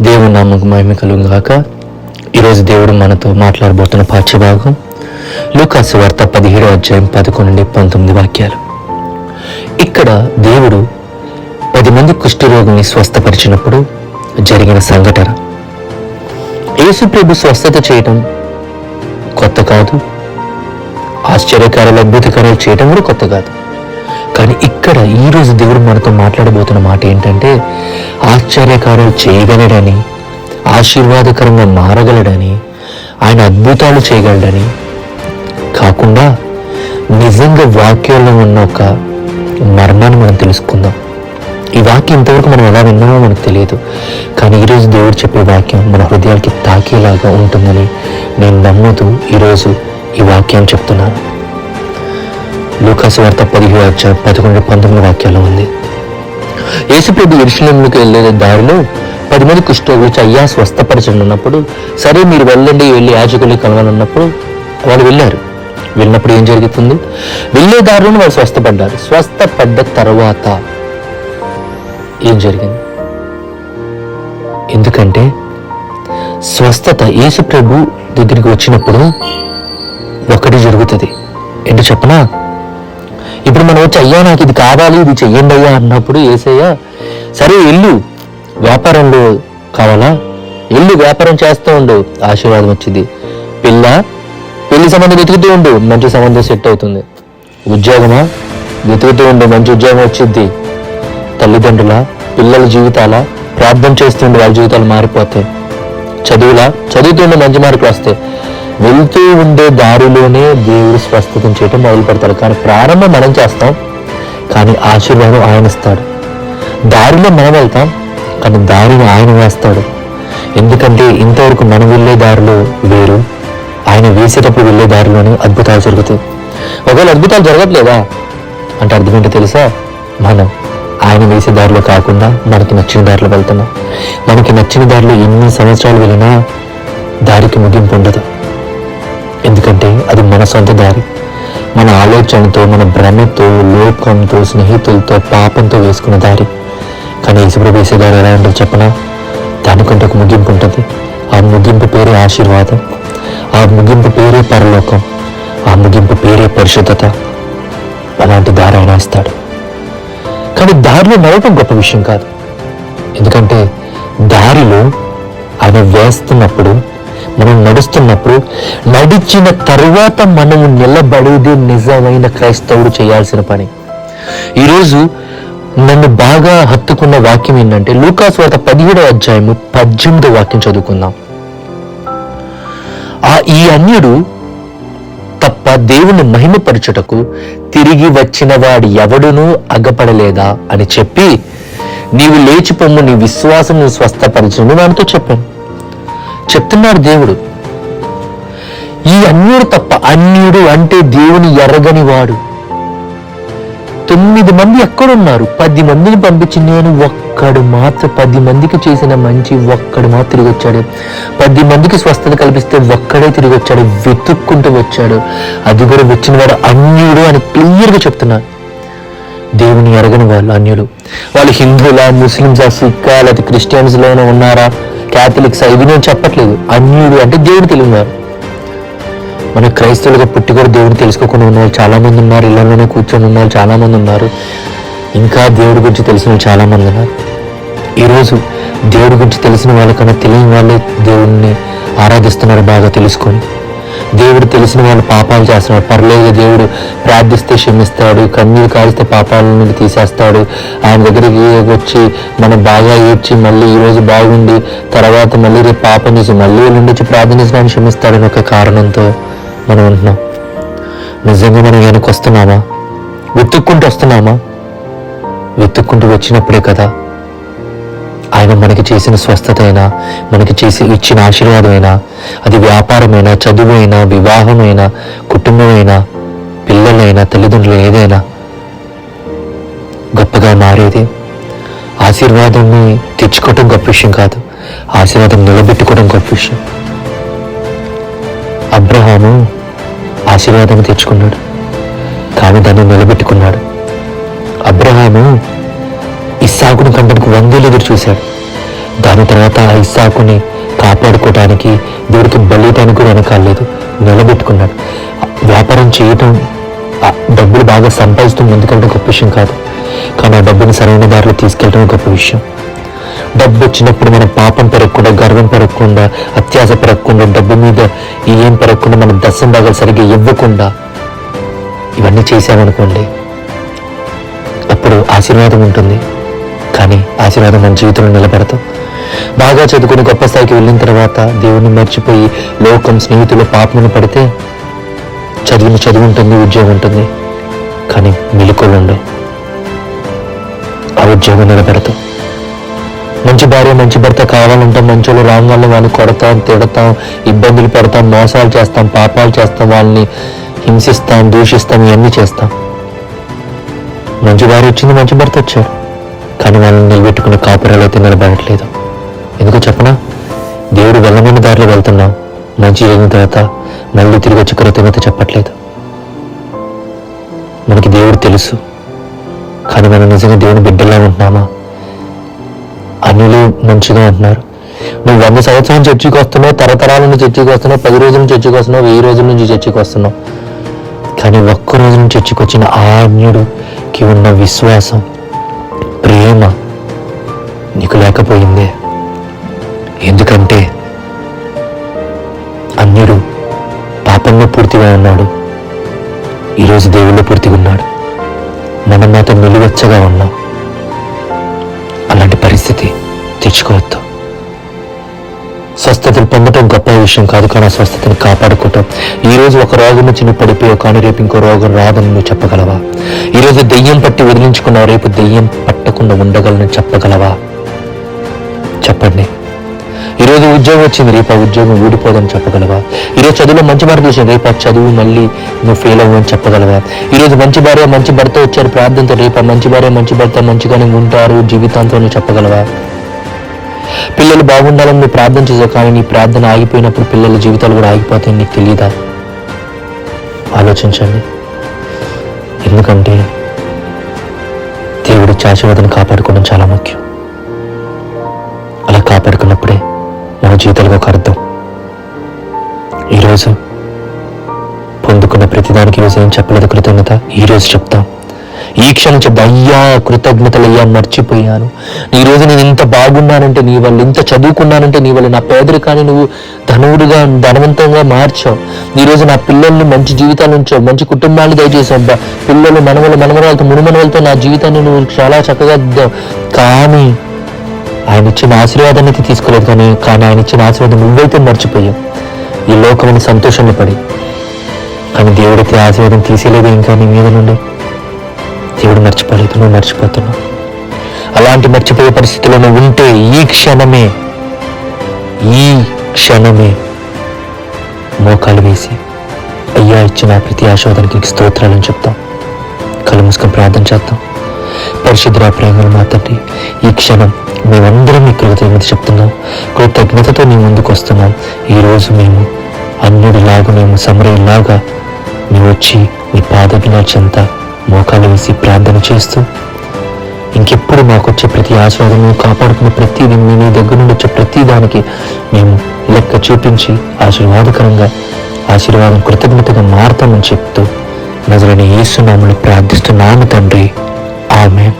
దేవుని నామకు మహిమ కలుగు గాక. ఈరోజు దేవుడు మనతో మాట్లాడబోతున్న పాఠ్యభాగం లూకాసు వార్త పదిహేడు అధ్యాయం పదకొండు నుండి పంతొమ్మిది వాక్యాలు. ఇక్కడ దేవుడు పది మంది కుష్ఠరోగిని స్వస్థపరిచినప్పుడు జరిగిన సంఘటన. యేసుప్రభు స్వస్థత చేయటం కొత్త కాదు. ఆశ్చర్యకారాలు అద్భుతకారాలు చేయటం కూడా కొత్త కాదు. కానీ ఇక్కడ ఈరోజు దేవుడు మనతో మాట్లాడబోతున్న మాట ఏంటంటే ఆశ్చర్యకారులు చేయగలడని ఆశీర్వాదకరంగా మారగలడని ఆయన అద్భుతాలు చేయగలడని. కాకుండా నిజంగా వాక్యంలో ఉన్న ఒక మర్మాన్ని మనం తెలుసుకుందాం. ఈ వాక్యం ఇంతవరకు మనం ఎలా విన్నామో మనకు తెలియదు. కానీ ఈరోజు దేవుడు చెప్పే వాక్యం మన హృదయాలకి తాకేలాగా ఉంటుందని నేను నమ్ముతూ ఈరోజు ఈ వాక్యం చెప్తున్నాను. లూకాసు వార్త పదిహేడు అధ్యాయం పదకొండు పంతొమ్మిది వాక్యాలు ఉంది. యేసుప్రభు ఎరుశలంలోకి వెళ్ళే దారిలో పది మంది కుష్ఠరోగులు వచ్చి అయ్యా స్వస్థపరచనున్నప్పుడు సరే మీరు వెళ్ళండి వెళ్ళి యాజకుల్ని కలవాలన్నప్పుడు వాళ్ళు వెళ్ళారు. వెళ్ళినప్పుడు ఏం జరుగుతుంది? వెళ్ళే దారిలో వాళ్ళు స్వస్థపడ్డారు. స్వస్థపడ్డ తర్వాత ఏం జరిగింది? ఎందుకంటే స్వస్థత యేసు ప్రభు దగ్గరికి వచ్చినప్పుడు ఒకటి జరుగుతుంది. ఏంటో చెప్పనా? ఇప్పుడు మనం వచ్చి అయ్యా నాకు ఇది కావాలి ఇది చెయ్యండి అయ్యా అన్నప్పుడు ఏసయ్య సరే ఇల్లు వ్యాపారంలో కావాలా? ఇల్లు వ్యాపారం చేస్తూ ఉండు. ఆశీర్వాదం వచ్చింది. పిల్ల పెళ్ళి సంబంధం వెతుకుతూ ఉండు మంచి సంబంధం సెట్ అవుతుంది. ఉద్యోగమా? వెతుకుతూ ఉండు మంచి ఉద్యోగం వచ్చింది. తల్లిదండ్రుల? పిల్లల జీవితాల? ప్రార్థన చేస్తుండే వాళ్ళ జీవితాలు మారిపోతాయి. చదువులా? చదువుతుండే మంచి మార్కులు వస్తాయి. వెళ్తూ ఉండే దారిలోనే దేవుడు స్వస్థతను చేయటం మొదలు పెడతాడు. కానీ ప్రారంభం మనం చేస్తాం కానీ ఆశీర్వాదం ఆయన ఇస్తాడు. దారిలో మనం వెళ్తాం కానీ దారిని ఆయన వేస్తాడు. ఎందుకంటే ఇంతవరకు మనం వెళ్ళే దారిలో వేరు ఆయన వేసేటప్పుడు వెళ్ళే దారిలోనే అద్భుతాలు జరుగుతాయి. ఒకవేళ అద్భుతాలు జరగట్లేదా? అంటే అర్థం ఏంటో తెలుసా? మనం ఆయన వేసే దారిలో కాకుండా మనకి నచ్చిన దారిలో వెళ్తున్నాం. మనకి నచ్చిన దారిలో ఎన్ని సంవత్సరాలు వెళ్ళినా దారికి ముగింపు ఉండదు. ఎందుకంటే అది మన సొంత దారి. మన ఆలోచనతో మన భ్రమతో లోకంతో స్నేహితులతో పాపంతో వేసుకున్న దారి. కానీ యేసుప్రభు వేసే దారి ఎలా ఉంటుందో చెప్పనా? దానికంటే ఒక ముగింపు ఉంటుంది. ఆ ముగింపు పేరే ఆశీర్వాదం. ఆ ముగింపు పేరే పరలోకం. ఆ ముగింపు పేరే పరిశుద్ధత. అలాంటి దారి ఆయన ఇస్తాడు. కానీ దారిలో నడవటం గొప్ప విషయం కాదు. ఎందుకంటే దారిలో ఆయన వేస్తున్నప్పుడు మనం నడుస్తున్నప్పుడు నడిచిన తరువాత మనము నిలబడేది నిజమైన క్రైస్తవుడు చేయాల్సిన పని. ఈరోజు నన్ను బాగా హత్తుకున్న వాక్యం ఏంటంటే లూకాస్ వార్త పదిహేడో అధ్యాయము పద్దెనిమిదో వాక్యం చదువుకుందాం. ఆ ఈ అన్యుడు తప్ప దేవుని మహిమపరచుటకు తిరిగి వచ్చిన వాడు ఎవడునూ అగపడలేదా అని చెప్పి నీవు లేచిపోమ్ము నీ విశ్వాసం నువ్వు స్వస్థపరచును దానితో చెప్పాను. చెప్తున్నాడు దేవుడు ఈ అన్యుడు తప్ప అన్యుడు అంటే దేవుని ఎరగని వాడు. తొమ్మిది మంది ఎక్కడున్నారు? పది మందిని పంపించి నేను ఒక్కడు మాత్రం పది మందికి చేసిన మంచి ఒక్కడు మాత్రం తిరిగి వచ్చాడు పది మందికి స్వస్థత కల్పిస్తే ఒక్కడే తిరిగి వచ్చాడు వెతుక్కుంటూ వచ్చాడు. అది కూడా వచ్చిన వాడు అన్యుడు అని క్లియర్గా చెప్తున్నారు దేవుని ఎరగని వాళ్ళు అన్యులు. వాళ్ళు హిందువులా ముస్లిమ్సా సిక్కా లేకపోతే క్రిస్టియన్స్లోనే ఉన్నారా? క్యాథలిక్స్ ఇవి నేను చెప్పట్లేదు. అన్యుడు అంటే దేవుడు తెలియవారు మన క్రైస్తవులుగా పుట్టి కూడా దేవుడు తెలుసుకోకుండా ఉన్న వాళ్ళు ఉన్నారు. ఇళ్ళలోనే కూర్చొని ఉన్న వాళ్ళు ఉన్నారు. ఇంకా దేవుడి గురించి తెలిసిన వాళ్ళు చాలా మంది ఉన్నారు. ఈరోజు దేవుడి గురించి తెలిసిన వాళ్ళకన్నా తెలియని వాళ్ళే దేవుడిని ఆరాధిస్తున్నారు బాగా తెలుసుకొని. దేవుడు తెలిసిన వాళ్ళు పాపాలు చేస్తున్నాడు. పర్లేదు దేవుడు ప్రార్థిస్తే క్షమిస్తాడు కన్నీరు కాలిస్తే పాపాల నుండి తీసేస్తాడు. ఆయన దగ్గరికి వచ్చి మనం బాగా ఏడ్చి మళ్ళీ ఈరోజు బాగుండి తర్వాత మళ్ళీ రేపు పాపం చేసి మళ్ళీ ఎల్లుండి వచ్చి ప్రార్థన చేసి క్షమిస్తాడని ఒక కారణంతో మనం ఉంటున్నాం నిజంగా మనం వెనక్కి వస్తున్నామా? వెతుక్కుంటూ వస్తున్నామా? వెతుక్కుంటూ వచ్చినప్పుడే కదా ఆయన మనకి చేసిన స్వస్థత అయినా మనకి చేసి ఇచ్చిన ఆశీర్వాదమైనా అది వ్యాపారమైనా చదువైనా వివాహమైనా కుటుంబమైనా పిల్లలైనా తల్లిదండ్రులు ఏదైనా గొప్పగా మారేది. ఆశీర్వాదాన్ని తెచ్చుకోవటం గొప్ప విషయం కాదు ఆశీర్వాదం నిలబెట్టుకోవడం గొప్ప విషయం. అబ్రహాము ఆశీర్వాదం తెచ్చుకున్నాడు. కానీ దాన్ని నిలబెట్టుకున్నాడు. అబ్రహాము ఇస్సాకుని కంటకు వందేలు ఎదురు చూశాడు. దాని తర్వాత ఆ ఇస్సాకుని కాపాడుకోవడానికి దేవుడికి బలియటానికి కూడా వెనకాలేదు. నిలబెట్టుకున్నాడు. వ్యాపారం చేయటం ఆ డబ్బులు బాగా సంపాదిస్తూ ముందుకెళ్ళడం గొప్ప విషయం కాదు. కానీ ఆ డబ్బుని సరైన దారిలో తీసుకెళ్ళడం గొప్ప విషయం. డబ్బు వచ్చినప్పుడు మన పాపం పెరగకుండా గర్వం పెరగకుండా అత్యాశ పెరగకుండా డబ్బు మీద ఏం పెరగకుండా మనం దశం భాగాలు సరిగ్గా ఇవ్వకుండా ఇవన్నీ చేశామనుకోండి అప్పుడు ఆశీర్వాదం ఉంటుంది. కానీ ఆశీర్వాదం మన జీవితంలో నిలబడతాం. బాగా చదువుకుని గొప్ప స్థాయికి వెళ్ళిన తర్వాత దేవుని మర్చిపోయి లోకం స్నేహితులు పాపమును పడితే చదివిన చదువు ఉంటుంది ఉద్యోగం ఉంటుంది. కానీ మెలకువలు ఉండవు. ఆ ఉద్యోగం నిలబెడతాం. మంచి భార్య మంచి భర్త కావాలంటే మంచోళ్ళు రాంగాల్లో వాళ్ళని కొడతాం తిడతాం ఇబ్బందులు పెడతాం మోసాలు చేస్తాం పాపాలు చేస్తాం వాళ్ళని హింసిస్తాం దూషిస్తాం ఇవన్నీ చేస్తాం. మంచి భార్య వచ్చింది మంచి భర్త వచ్చాడు కానీ వాళ్ళని నిలబెట్టుకున్న కాపురాలు అయితే నిలబడట్లేదు. ఎందుకో చెప్పనా? దేవుడు వెళ్ళమైన దారిలో వెళ్తున్నాం. మంచి జరిగిన తర్వాత మళ్ళీ తిరిగి వచ్చి కృతజ్ఞత చెప్పట్లేదు. మనకి దేవుడు తెలుసు. కానీ మనం నిజంగా దేవుని బిడ్డలా ఉంటున్నామా? అన్యులు మంచిగా అంటున్నారు నువ్వు వంద సంవత్సరం చర్చికి వస్తున్నావు తరతరాల నుంచి చర్చికి వస్తున్నావు పది రోజుల నుంచి చర్చికి వస్తున్నావు వెయ్యి రోజుల నుంచి చర్చికి వస్తున్నావు. కానీ ఒక్క రోజు నుంచి చర్చికి వచ్చిన ఆ అన్యుడికి ఉన్న విశ్వాసం ప్రేమ నీకు లేకపోయిందే. ఎందుకంటే అన్యుడు పాపంలో పూర్తిగా ఉన్నాడు. ఈరోజు దేవుళ్ళు పూర్తిగా ఉన్నాడు. మనం మాత్రం నిలువెచ్చగా ఉన్నాం. తెచ్చుకోవద్దు. స్వస్థతలు పొందడం గొప్ప విషయం కాదు కానీ ఆ కాపాడుకోవటం. ఈ రోజు ఒక రోగం నుంచి నువ్వు పడిపోయావు కానీ రేపు ఇంకో రోగం రాదని నువ్వు చెప్పగలవా? ఈ రోజు దెయ్యం పట్టి వదిలించుకున్నావు రేపు దెయ్యం పట్టకుండా ఉండగలను చెప్పగలవా? చెప్పండి. ఈరోజు ఉద్యోగం వచ్చింది రేపు ఆ ఉద్యోగం ఊడిపోదని చెప్పగలవా? ఈరోజు చదువులో మంచి మార్కులు వచ్చింది రేపు ఆ చదువు మళ్ళీ నువ్వు ఫెయిల్ అవ్వని చెప్పగలవా? ఈరోజు మంచి భార్య మంచి భర్త వచ్చారు ప్రార్థనతో రేపు ఆ మంచి భార్య మంచి భర్త మంచిగానే ఉంటారు జీవితాంతో చెప్పగలవా? పిల్లలు బాగుండాలని నువ్వు ప్రార్థన చేసావు కానీ నీ ప్రార్థన ఆగిపోయినప్పుడు పిల్లల జీవితాలు కూడా ఆగిపోతాయని నీకు తెలియదా? ఆలోచించండి. ఎందుకంటే దేవుడి శాశ్వతను కాపాడుకోవడం చాలా ముఖ్యం. అలా కాపాడుకున్నప్పుడే మన జీవితాలకు ఒక అర్థం. ఈరోజు పొందుకున్న ప్రతిదానికి ఈరోజు ఏం చెప్పలేదు కృతజ్ఞత? ఈరోజు చెప్తాం. ఈ క్షణం చెప్తా అయ్యా కృతజ్ఞతలయ్యా మర్చిపోయాను. ఈరోజు రోజు నేను ఇంత బాగున్నానంటే నీ వల్ల ఇంత చదువుకున్నానంటే నీ వల్ల నా పేదరికాన్ని నువ్వు ధనవుడిగా ధనవంతంగా మార్చావు. ఈరోజు రోజు నా పిల్లల్ని మంచి జీవితాలు ఉంచావు మంచి కుటుంబాన్ని దయచేసావు పిల్లలు మనవలు మనమరాలతో మునుమనవలతో నా జీవితాన్ని నువ్వు చాలా చక్కగా కానీ ఆయన ఇచ్చిన ఆశీర్వాదాన్ని అయితే తీసుకోలేదు కానీ కానీ ఆయన ఇచ్చిన ఆశీర్వాదం నువ్వైతే మర్చిపోయావు. ఈ లోకం సంతోషంలో పడి కానీ దేవుడైతే ఆశీర్వాదం తీసేలేదు ఇంకా నీ మీద నుండి. దేవుడు మర్చిపోలేదు నువ్వు మర్చిపోతున్నావు. అలాంటి మర్చిపోయే పరిస్థితిలో నువ్వు ఉంటే ఈ క్షణమే ఈ క్షణమే మోకాలు వేసి అయ్యా ఇచ్చిన ప్రతి ఆశోదానికి స్తోత్రాలను చెప్తాం. కళ్ళు మూసుకొని ప్రార్థన చేద్దాం. పరిశుద్ధ ప్రేమలు మా తండ్రి ఈ క్షణం మేమందరం మీ కృతజ్ఞత చెప్తున్నాం. కృతజ్ఞతతో నీ ముందుకు వస్తున్నాం. ఈరోజు మేము అన్నిటిలాగా మేము సమరయులాగా నువ్వు వచ్చి నీ పాదవిన చెంత మోకాలు వేసి ప్రార్థన చేస్తూ ఇంకెప్పుడు మాకు వచ్చే ప్రతి ఆశీర్వాదము కాపాడుకునే కాపాడుకున్న ప్రతిదీ మీ నీ దగ్గర నుండి వచ్చే ప్రతి దానికి మేము లెక్క చూపించి ఆశీర్వాదకరంగా ఆశీర్వాదం కృతజ్ఞతగా మారుతామని చెప్తూ నజరని యేసునామని ప్రార్థిస్తున్నాము తండ్రి. ఆమె